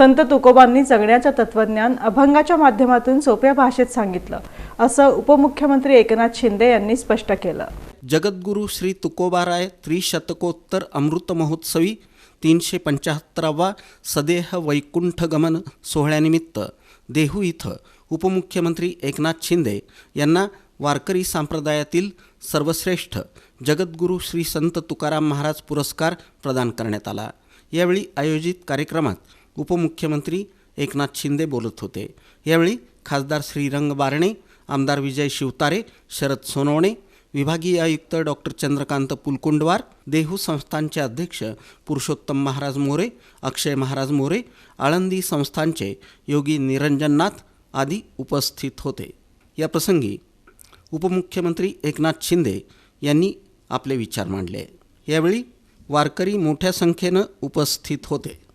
संत तुकोबांनी जगण्याचं तत्वज्ञान अभंगाच्या माध्यमातून सोप्या भाषेत सांगितलं असं उपमुख्यमंत्री एकनाथ शिंदे यांनी स्पष्ट केलं. जगद्गुरू श्री तुकोबाराय त्रिशतकोत्तर अमृत महोत्सवी तीनशे पंच्याहत्तरावा सदेह वैकुंठ गमन सोहळ्यानिमित्त देहू इथं उपमुख्यमंत्री एकनाथ शिंदे यांना वारकरी संप्रदायातील सर्वश्रेष्ठ जगद्गुरू श्री संत तुकाराम महाराज पुरस्कार प्रदान करण्यात आला. यावेळी आयोजित कार्यक्रमात उपमुख्यमंत्री एकनाथ शिंदे बोलत होते. यावेळी खासदार श्रीरंग बारणे आमदार विजय शिवतारे शरद सोनवणे विभागीय आयुक्त डॉक्टर चंद्रकांत पुलकुंडवार देहू संस्थानचे अध्यक्ष पुरुषोत्तम महाराज मोरे अक्षय महाराज मोरे आळंदी संस्थानचे योगी निरंजननाथ आदी उपस्थित होते. या प्रसंगी उपमुख्यमंत्री एकनाथ शिंदे यांनी आपले विचार मांडले. यावेळी वारकरी मोठ्या संख्येनं उपस्थित होते.